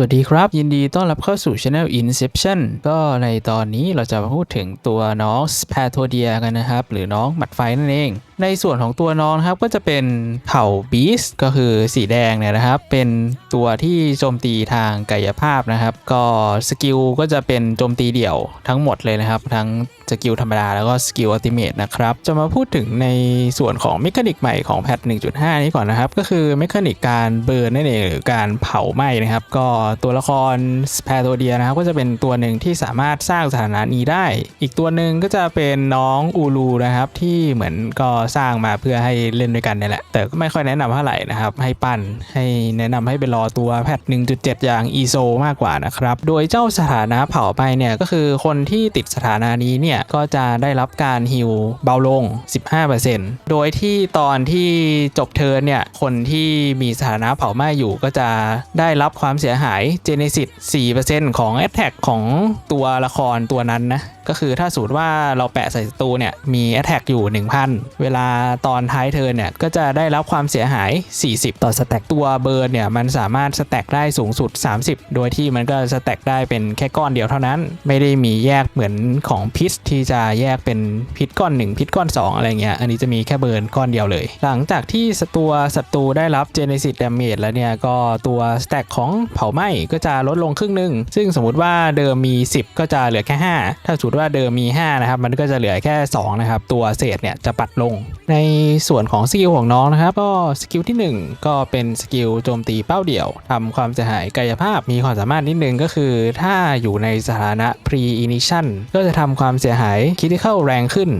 สวัสดีครับ ยินดีต้อนรับเข้าสู่ Channel Inception ก็ในตอนนี้เราจะมาพูดถึงตัวน้องแพทโทเดียกันนะครับ หรือน้องหมัดไฟนั่นเอง ในส่วนของตัวน้องนะครับก็จะเป็นเผ่า Beast ก็คือสีแดงเนี่ยนะครับ เป็นตัวที่โจมตีทางกายภาพนะครับ ก็สกิลก็จะเป็นโจมตีเดี่ยวทั้งหมดเลยนะครับ ทั้งสกิลธรรมดาแล้วก็สกิลอัลติเมทนะครับ จะมาพูดถึงในส่วนของเมคานิกใหม่ของแพท 1.5 นี้ก่อนนะครับ ก็คือเมคานิกการเบิร์นนั่นเองหรือการเผาไหม้นะครับ ก็ตัวละครสเปโ o เดียนะครับ ก็จะเป็นตัวหนึ่งที่สามารถสร้างสถานะนี้ได้ อีกตัวหนึ่งก็จะเป็นน้องอูรูนะครับที่เหมือนก็สร้างมาเพื่อให้เล่นด้วยกันนี่แหละ แต่ก็ไม่ค่อยแนะนำเท่าไหร่นะครับ ให้ปั้นให้แนะนำให้ไปรอตัวแพท 1.7 อย่าง ESO มากกว่านะครับ โดยเจ้าสถานะเผาไปเนี่ยก็คือคนที่ติดสถานะนี้เนี่ยก็จะได้รับการฮิลเบาลง 15%โดยที่ตอนที่จบเทิร์นเนี่ยคนที่มีสถานะเผาไหม้อยู่ก็จะได้รับความเสียหายเจเนซิส4%ของ a t t a c k ของตัวละครตัวนั้นนะก็คือถ้าสูตรว่าเราแปะใส่ศัตรูเนี่ยมี a t t a c k อยู่ 1,000 เวลาตอนท้ายเทิร์นเนี่ยก็จะได้รับความเสียหาย 40 ต่อสแต็กตัวเบิร์นเนี่ยมันสามารถสแต็กได้สูงสุด 30 โดยที่มันก็สแต็กได้เป็นแค่ก้อนเดียวเท่านั้น ไม่ได้มีแยกเหมือนของพิษที่จะแยกเป็นพิษก้อน 1 พิษก้อน 2 อะไรเงี้ยอันนี้จะมีแค่เบิร์นก้อนเดียวเลย หลังจากที่ตัวศัตรูได้รับเจเนซิสดาเมจแล้วเนี่ยก็ตัวสแต็กของเผาไหม้ก็จะลดลงครึ่งหนึ่งซึ่งสมมติว่าเดิมมี 10 ก็จะเหลือแค่ 5 ถ้าสมมติว่าเดิมมี5นะครับมันก็จะเหลือแค่2นะครับตัวเศษเนี่ยจะปัดลงในส่วนของสกิลของน้องนะครับ ก็สกิลที่ 1 ก็เป็นสกิลโจมตีเป้าเดี่ยวทำความเสียหายกายภาพมีความสามารถนิดนึงก็คือ ถ้าอยู่ในสถานะ pre ignition ก็จะทำความเสียหาย critical แรงขึ้น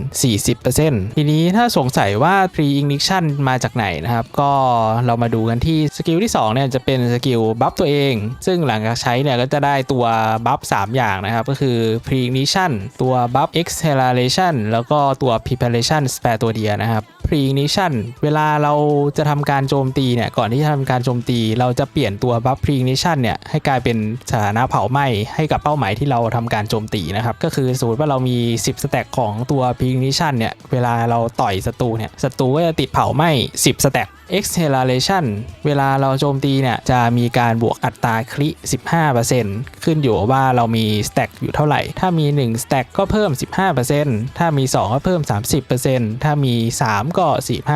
40%ทีนี้ถ้าสงสัยว่า pre ignition มาจากไหนนะครับ ก็เรามาดูกันที่สกิลที่2เนี่ยจะเป็นสกิลบัฟตัวเอง ซึ่งหลังจากใช้เนี่ยก็จะได้ตัวบัฟ3อย่างนะครับ ก็คือ pre ignition ตัวบัฟ acceleration แล้วก็ตัว preparation spare ตัวเดียวนะครับ pre ignition เวลาเราจะทำการโจมตีเนี่ยก่อนที่จะทำการโจมตี เราจะเปลี่ยนตัวบัฟ pre ignition เนี่ยให้กลายเป็นสถานะเผาไหม้ให้กับเป้าหมายที่เราทำการโจมตีนะครับก็คือสมมติว่าเรามี 10 สแต็กของตัว pre ignition เนี่ยเวลาเราต่อยศัตรูเนี่ยศัตรูก็จะติดเผาไหม้10 สแต็ก acceleration เวลาเราโจมตีเนี่ยจะมีการบวกอัตราคริ15%ขึ้นอยู่ว่าเรามีสแต็กอยู่เท่าไหร่ ถ้ามี1สแต็กก็เพิ่ม 15%ถ้ามี 2 ก็เพิ่ม 30%ถ้ามี 3 ก็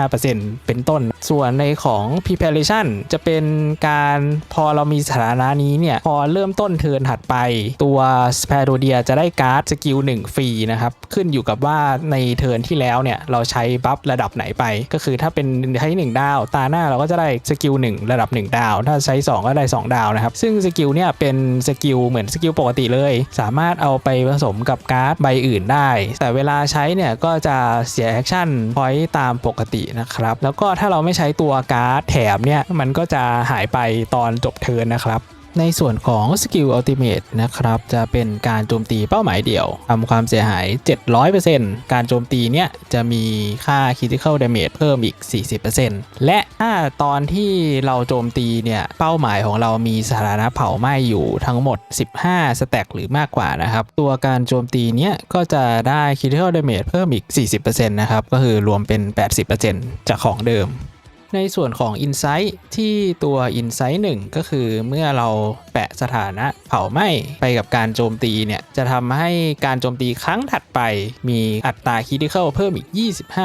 45%เป็นต้น ส่วนในของ preparation จะเป็นการพอเรามีสถานะนี้เนี่ย พอเริ่มต้นเทิร์นถัดไป ตัว s p a r o d i a จะได้การ์ดสกิล1ฟรีนะครับ ขึ้นอยู่กับว่าในเทิร์นที่แล้วเนี่ย เราใช้บัฟระดับไหนไป ก็คือถ้าเป็นใช้1ดาวตาหน้าเราก็จะได้สกิล1ระดับ 1 ดาว ถ้าใช้ 2 ก็ได้ 2 ดาวนะครับ ซึ่งสกิลเนี่ยเป็นสกิลเหมือนสกิลปกติเลย สามารถเอาไปผสมกับการ์ดใบอื่นได้ แต่เวลาใช้เนี่ยก็จะเสียแอคชั่นพอยต์ตามปกตินะครับ แล้วก็ถ้าเราไม่ใช้ตัวการ์ดแถมเนี่ยมันก็จะหายไปตอนจบเทิร์นนะครับ ในส่วนของสกิลอัลติเมทนะครับจะเป็นการโจมตีเป้าหมายเดี่ยวทำความเสียหาย 700%การโจมตีเนี่ยจะมีค่า Critical Damage เพิ่มอีก 40%และถ้าตอนที่เราโจมตีเนี่ยเป้าหมายของเรามีสถานะเผาไหม้อยู่ทั้งหมด 15 สแต็กหรือมากกว่านะครับ ตัวการโจมตีเนี่ยก็จะได้ Critical Damage เพิ่มอีก 40%นะครับก็คือรวมเป็น 80%จากของเดิม ในส่วนของ Insight ที่ตัว Insight 1 ก็คือเมื่อเราแปะสถานะเผาไหม้ไปกับการโจมตีเนี่ย จะทำให้การโจมตีครั้งถัดไปมีอัตราคิดิเคิลเพิ่มอีก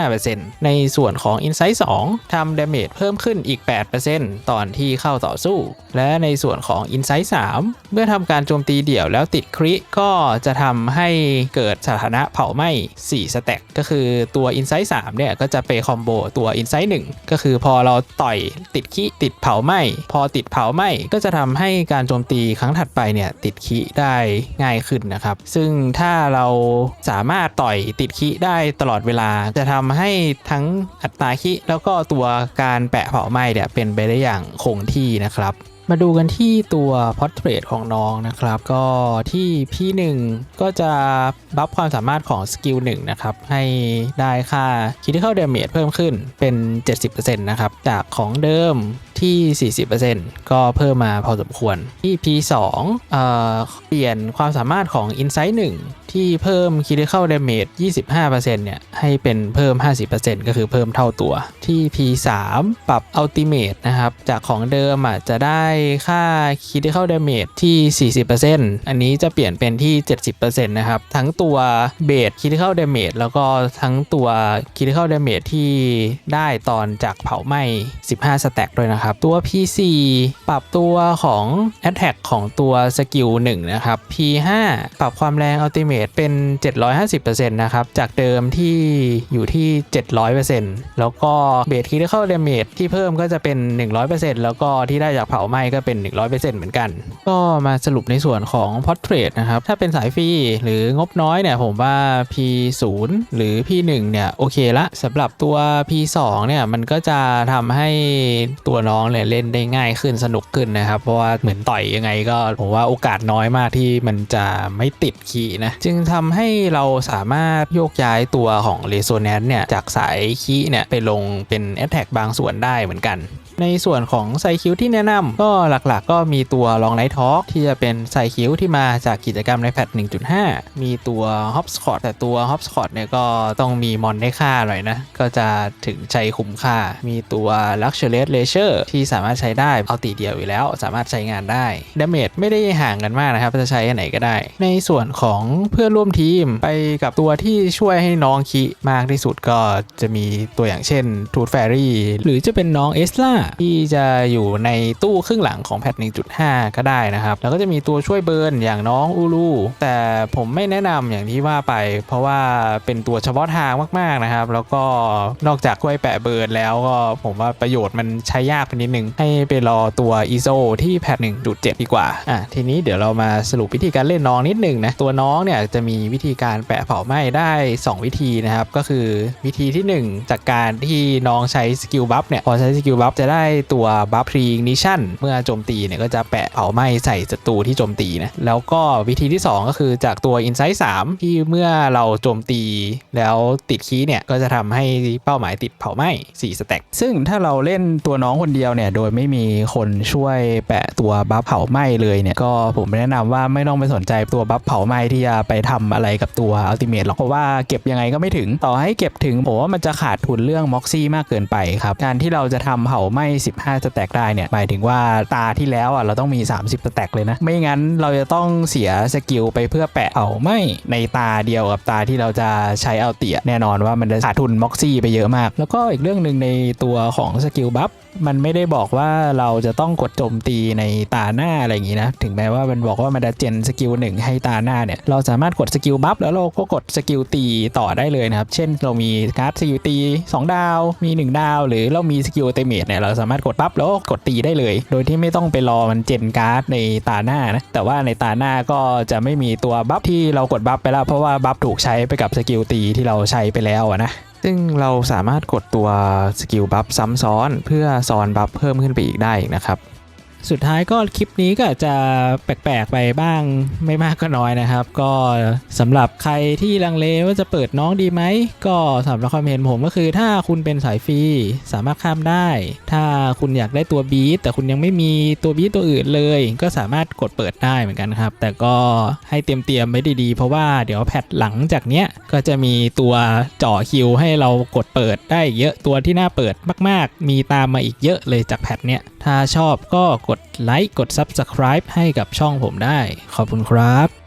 25%ในส่วนของ Insight 2 ทำดาเมจเพิ่มขึ้นอีก 8%ตอนที่เข้าต่อสู้ และในส่วนของ Insight 3 เมื่อทำการโจมตีเดี่ยวแล้วติดคริก็จะทำให้เกิดสถานะเผาไหม้4สแต็กก็คือตัว Insight 3เนี่ยก็จะไปคอมโบตัว Insight 1 ก็คือพอเราต่อยติดขี้ติดเผาไหมพอติดเผาไหมก็จะทำให้การโจมตีครั้งถัดไปเนี่ยติดขี้ได้ง่ายขึ้นนะครับ ซึ่งถ้าเราสามารถต่อยติดขี้ได้ตลอดเวลา จะทำให้ทั้งอัตราขี้แล้วก็ตัวการแปะเผาไหมเนี่ยเป็นไปได้อย่างคงที่นะครับ มาดูกันที่ตัวพอ r t เทร t ของน้องนะครับ ก็ที่พี่หนึ่งก็จะบัฟความสามารถของสกิล1นะครับ ให้ได้ค่า Critical Damage เพิ่มขึ้นเป็น 70%นะครับ จากของเดิมที่ 40%ก็เพิ่มมาพอสมควร ที่ P2 เอ่อเปลี่ยนความสามารถของ Insight 1 ที่เพิ่ม critical damage 25%เนี่ยให้เป็นเพิ่ม 50%ก็คือเพิ่มเท่าตัว ที่ P3 ปรับ ultimate นะครับ จากของเดิมอะจะได้ค่า critical damage ที่ 40%อันนี้จะเปลี่ยนเป็นที่ 70%นะครับ ทั้งตัว base critical damage แล้วก็ทั้งตัว critical damage ที่ได้ตอนจากเผาไหม้ 15สแต็กด้วยนะครับ ตัว P4 ปรับตัวของ attack ของตัวสกิล1นะครับ P5 ปรับความแรง ultimate เป็น 750%นะครับ จากเดิมที่อยู่ที่ 700%แล้วก็ base critical damage ที่เพิ่มก็จะเป็น 100%แล้วก็ที่ได้จากเผาไหม้ก็เป็น 100%เหมือนกัน ก็มาสรุปในส่วนของ portrait นะครับ ถ้าเป็นสายฟรีหรืองบน้อยเนี่ยผมว่า P0 หรือ P1 เนี่ยโอเคละสำหรับตัว P2 เนี่ยมันก็จะทำให้ตัวน้องเนี่ยเล่นได้ง่ายขึ้นสนุกขึ้นนะครับ เพราะว่าเหมือนต่อยยังไงก็ผมว่าโอกาสน้อยมากที่มันจะไม่ติดขีนะ จึงทำให้เราสามารถโยกย้ายตัวของ Resonance เนี่ยจากสายคีเนี่ยไปลงเป็น Attack บางส่วนได้เหมือนกัน ในส่วนของไซคิวที่แนะนำก็หลักๆก็มีตัวลองไ g ท์ทอ k ที่จะเป็นไซคิวที่มาจากกิจกรรมในแพท1.5 มีตัว h o p s c o t แต่ตัว h o p s c o t เนี่ยก็ต้องมีมอนได้ค่าหน่อยนะ ก็จะถึงใจคุ้มค่า มีตัว Luxurious Leisure ที่สามารถใช้ได้เอาตีเดียวอยู่แล้ว สามารถใช้งานได้ดาเมจไม่ได้ห่างกันมากนะครับ จะใช้อันไหนก็ได้ ในส่วนของเพื่อนร่วมทีมไปกับตัวที่ช่วยให้น้องคิมากที่สุดก็จะมีตัวอย่างเช่น Tooth Fairy หรือจะเป็นน้องเอสลาที่จะอยู่ในตู้ครึ่งหลังของแพท 1.5 ก็ได้นะครับ แล้วก็จะมีตัวช่วยเบิร์นอย่างน้องอูรูแต่ผมไม่แนะนำอย่างที่ว่าไป เพราะว่าเป็นตัวเฉพาะทางมากๆนะครับ แล้วก็นอกจากช่วยแปะเบิร์นแล้วก็ผมว่าประโยชน์มันใช้ยากไปนิดนึง ให้ไปรอตัว ISO ที่แพท 1.7 ดีกว่าอะทีนี้เดี๋ยวเรามาสรุปวิธีการเล่นน้องนิดนึงนะตัวน้องเนี่ยจะมีวิธีการแปะเผาไหม้ได้ 2 วิธีนะครับก็คือวิธีที่ 1 จากการที่น้องใช้สกิลบัฟเนี่ยพอใช้สกิลบัฟจะได้ตัวบัฟพรีนิชั่นเมื่อโจมตีเนี่ยก็จะแปะเผาไหม้ใส่ศัตรูที่โจมตีนะแล้วก็วิธีที่ 2 ก็คือจากตัว Insight 3ที่เมื่อเราโจมตีแล้วติดคีย์เนี่ยก็จะทำให้เป้าหมายติดเผาไหม้4สแต็กซึ่งถ้าเราเล่นตัวน้องคนเดียวเนี่ยโดยไม่มีคนช่วยแปะตัวบัฟเผาไหม้เลยเนี่ยก็ผมแนะนำว่าไม่ต้องไปสนใจตัวบัฟเผาไหม้ที่จะไปทำอะไรกับตัวอัลติเมทหรอกเพราะว่าเก็บยังไงก็ไม่ถึงต่อให้เก็บถึงผมว่ามันจะขาดทุนเรื่องม็อกซี่มากเกินไปครับการที่เราจะทำเผาไหม้15 สแต็กได้เนี่ยหมายถึงว่าตาที่แล้วอะเราต้องมี 30 สแต็กเลยนะ ไม่งั้นเราจะต้องเสียสกิลไปเพื่อแปะเอาไม่ในตาเดียวกับตาที่เราจะใช้เอาเตียแน่นอนว่ามันจะขาดทุนม็อกซี่ไปเยอะมาก แล้วก็อีกเรื่องหนึ่งในตัวของสกิลบัฟ มันไม่ได้บอกว่าเราจะต้องกดโจมตีในตาหน้าอะไรอย่างนี้นะ ถึงแม้ว่ามันบอกว่ามันจะเจนสกิลหนึ่งให้ตาหน้าเนี่ย เราสามารถกดสกิลบัฟแล้วเราก็กดสกิลตีต่อได้เลยนะครับ เช่นเรามีการ์ดสกิลตี 2 ดาว มี 1 ดาว หรือเรามีสกิลเตเมทเนี่ย เราสามารถกดปั๊บแล้วกดตีได้เลย โดยที่ไม่ต้องไปรอมันเจนการ์ดในตาหน้านะ แต่ว่าในตาหน้าก็จะไม่มีตัวบัฟที่เรากดบัฟไปแล้ว เพราะว่าบัฟถูกใช้ไปกับสกิลตีที่เราใช้ไปแล้วนะ ซึ่งเราสามารถกดตัวสกิลบัฟซ้ำซ้อน เพื่อซ้อนบัฟเพิ่มขึ้นไปอีกได้อีกนะครับ สุดท้ายก็คลิปนี้ก็จะแปลกๆไปบ้างไม่มากก็น้อยนะครับ ก็สำหรับใครที่ลังเลว่าจะเปิดน้องดีไหม ก็สำหรับความเห็นผมก็คือ ถ้าคุณเป็นสายฟรีสามารถข้ามได้ ถ้าคุณอยากได้ตัวบีทแต่คุณยังไม่มีตัวบีทตัวอื่นเลย ก็สามารถกดเปิดได้เหมือนกันครับ แต่ก็ให้เตรียมเตรียมๆไว้ดีๆ เพราะว่าเดี๋ยวแพทหลังจากเนี้ยก็จะมีตัวเจ่อคิวให้เรากดเปิดได้เยอะตัวที่น่าเปิดมาก ๆ มีตามมาอีกเยอะเลยจากแพทเนี้ยถ้าชอบก็กด ไลค์กด Subscribe ให้กับช่องผมได้ ขอบคุณครับ